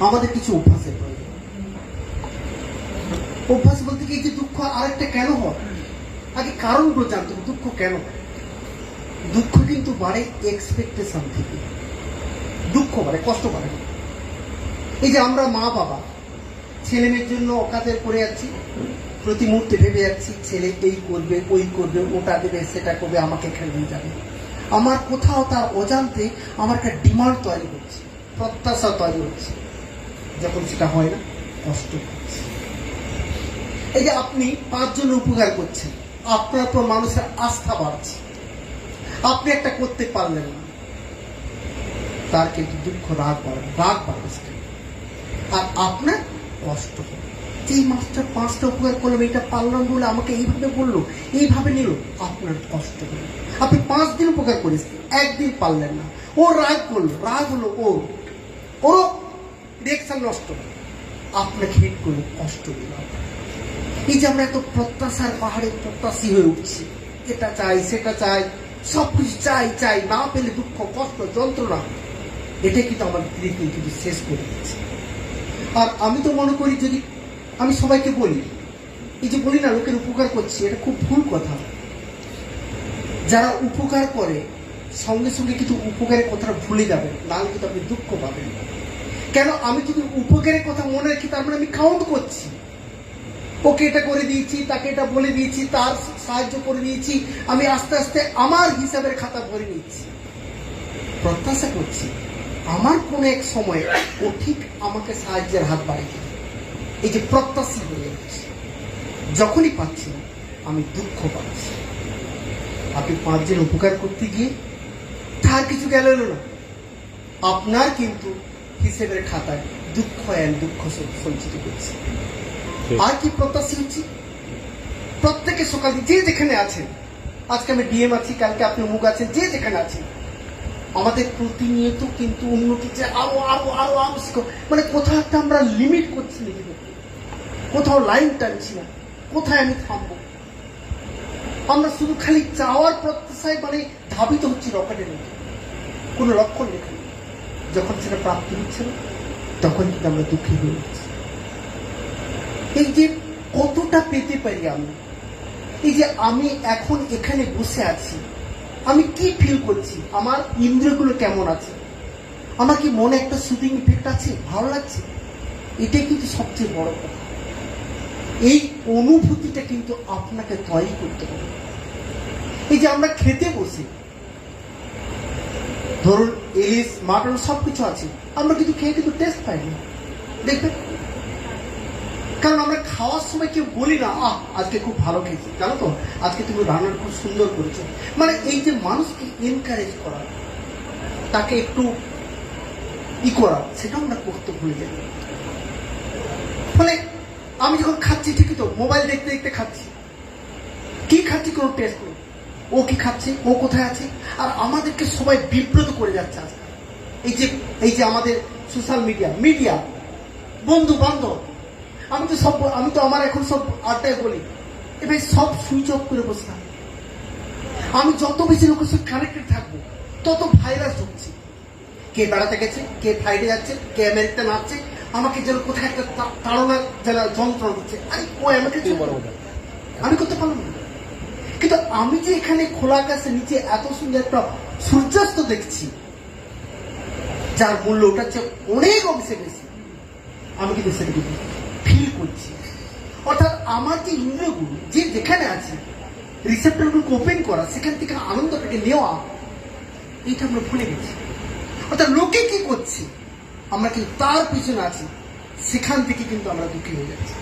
আমাদের কিছু অভ্যাসের প্রয়োজন। অভ্যাস বলতে কি যে দুঃখ আরেকটা কেন হয়? আগে কারণগুলো জানতে হবে, দুঃখ কেন দুঃখ কিন্তু বাড়ে এক্সপেকটেশন থেকে। দুঃখ বাড়ে, কষ্ট বাড়ে। এই যে আমরা মা বাবা, ছেলে মেয়ের জন্য অকাজের পড়ে যাচ্ছি, প্রতি মুহূর্তে ভেবে যাচ্ছি, ছেলে এই করবে, ওই করবে, ওটা দেবে, সেটা করবে, আমাকে নিয়ে যাবে। আমার কোথাও তার অজান্তে আমার একটা ডিমান্ড তৈরি হচ্ছে, প্রত্যাশা তৈরি হচ্ছে। যখন সেটা হয় না, কষ্ট এই যে আপনি পাঁচজন উপকার করছেন, আপনার উপর মানুষের আস্থা বাড়ছে। আপনি একটা করতে পারলেন না। তার কিন্তু দুঃখ, রাগ বাড়বে রাগ বাড়বে আর আপনার কষ্ট হবে এই মাস্টার পাঁচটা উপকার করলাম এটা পারলাম বলে আমাকে এইভাবে বলল, এইভাবে নিল, আপনার কষ্ট হবে আপনি পাঁচ দিন উপকার করেছেন, একদিন পারলেন না। ও রাগ করল, রাগ হলো ও ও রিয়েকশন নষ্ট। আপনাকে হিট করল কষ্ট দিল আপনার। এই যে আমরা এত প্রত্যাশার পাহাড়ে প্রত্যাশী হয়ে উঠছি, এটা চাই, সেটা চাই সব কিছু চাই চাই, না পেলে দুঃখ, কষ্ট, যন্ত্রণা, এটা কিন্তু আমার ধীরে কিন্তু শেষ করে দিচ্ছে আর আমি তো মনে করি যদি আমি সবাইকে বলি, এই যে বলি না, লোকের উপকার করছি, এটা খুব ভুল কথা যারা উপকার করে, সঙ্গে সঙ্গে কিন্তু উপকারের কথাটা ভুলে যাবেন নাহলে কিন্তু আপনি দুঃখ পাবেন কেন আমি যদি উপকারের কথা মনে রাখি, তার মানে আমি কাউন্ট করছি। ওকে এটা করে দিয়েছি, তাকে এটা বলে দিয়েছি, তার সাহায্য করে দিয়েছি, আমি আস্তে আস্তে আমার হিসাবের খাতা ভরে নিচ্ছি। প্রত্যাশা করছি, আমার কোন এক সময় ও ঠিক আমাকে সাহায্যের হাত বাড়িয়ে। এই যে প্রত্যাশী হয়ে যাচ্ছে যখনই পাচ্ছি আমি দুঃখ পাচ্ছি। আপনি পাঁচজন উপকার করতে গিয়ে তার কিছু গেল না। আপনার কিন্তু হিসেবের খাতায় দুঃখ এন দুঃখ সঞ্চিত করছে আর কি প্রত্যাশী হচ্ছে? প্রত্যেকে সকাল যে যেখানে আছেন আজকে আমি ডিএম আছি কালকে আপনি মুখ আছেন যে যেখানে আছেন আমাদের প্রতিনিয়ত কিন্তু উন্নতি যে আরও আরও আরও আরও শিখো মানে কোথাও একটা আমরা লিমিট করছি নিজেদেরকে কোথাও লাইন টানছি না। কোথায় আমি থামবো? আমরা শুধু খালি চাওয়ার প্রত্যাশায় মানে ধাবিত হচ্ছি রকেটের মতো কোনো লক্ষণ লেখা নেই যখন সেটা প্রাপ্তি হচ্ছে না, তখন কিন্তু আমরা দুঃখী হয়ে উঠছি। এই যে কতটা পেতে পারি আমি, এই যে আমি এখন এখানে বসে আছি, আমি কি ফিল করছি, আমার ইন্দ্রিয়গুলো কেমন আছে, আমার কি মনে একটা শুটিং ইফেক্ট আছে, ভালো লাগছে? এটাই কিন্তু সবচেয়ে বড় কথা। এই অনুভূতিটা কিন্তু আপনাকে তৈরি করতে হবে। এই যে আমরা খেতে বসি ধরুন, ইলিশ, মাটন সব কিছু আছে। আমরা কিন্তু খেয়ে কিন্তু টেস্ট পাইনি। দেখবেন? কারণ আমরা খাওয়ার সময় কেউ বলি না, আহ, আজকে খুব ভালো খেয়েছি। জানো তো? আজকে তুমি রান্না খুব সুন্দর করেছ। মানে এই যে মানুষকে এনকারেজ করা, তাকে একটু ই করা সেটা আমরা করতে ভুলে যাই। ফলে আমি যখন খাচ্ছি, ঠিকই তো মোবাইল দেখতে দেখতে খাচ্ছি। কি খাচ্ছি কোনো টেস্ট ও কি খাচ্ছে? ও কোথায় আছে? আর আমাদেরকে সবাই বিব্রত করে যাচ্ছে আজকাল। এই যে এই যে আমাদের সোশ্যাল মিডিয়া মিডিয়া বন্ধু বান্ধব আমি তো সব আমি তো আমার এখন সব আড্ডায় বলি এ ভাই সব সুইচ অফ করে বসে থাকো। আমি যত বেশি লোকের সঙ্গে কানেক্টেড থাকব তত ভাইরাস ঢুকছে। কে বেড়াতে গেছে কে ফ্লাইটে যাচ্ছে কে আমেরিকাতে নাচছে আমাকে যেন কোথায় একটা তাড়না যেন যন্ত্রণা হচ্ছে আরে ও আমাকে আমি করতে পারলাম না। কিন্তু আমি যে এখানে খোলা আকাশের নিচে এত সুন্দর একটা সূর্যাস্ত দেখছি, যার মূল্য ওটা হচ্ছে অনেক অংশে বেশি, আমি কিন্তু সেটাকে ফিল করছি। অর্থাৎ আমার যে ইন্দ্রিয়গুলো যে যেখানে আছে রিসেপ্টরগুলোকে ওপেন করা, সেখান থেকে আনন্দটাকে নেওয়া, এটা আমরা ভুলে গেছি। অর্থাৎ লোকে কি করছে, আমরা কিন্তু তার পিছনে আছি, সেখান থেকে কিন্তু আমরা দুঃখী হয়ে যাচ্ছি।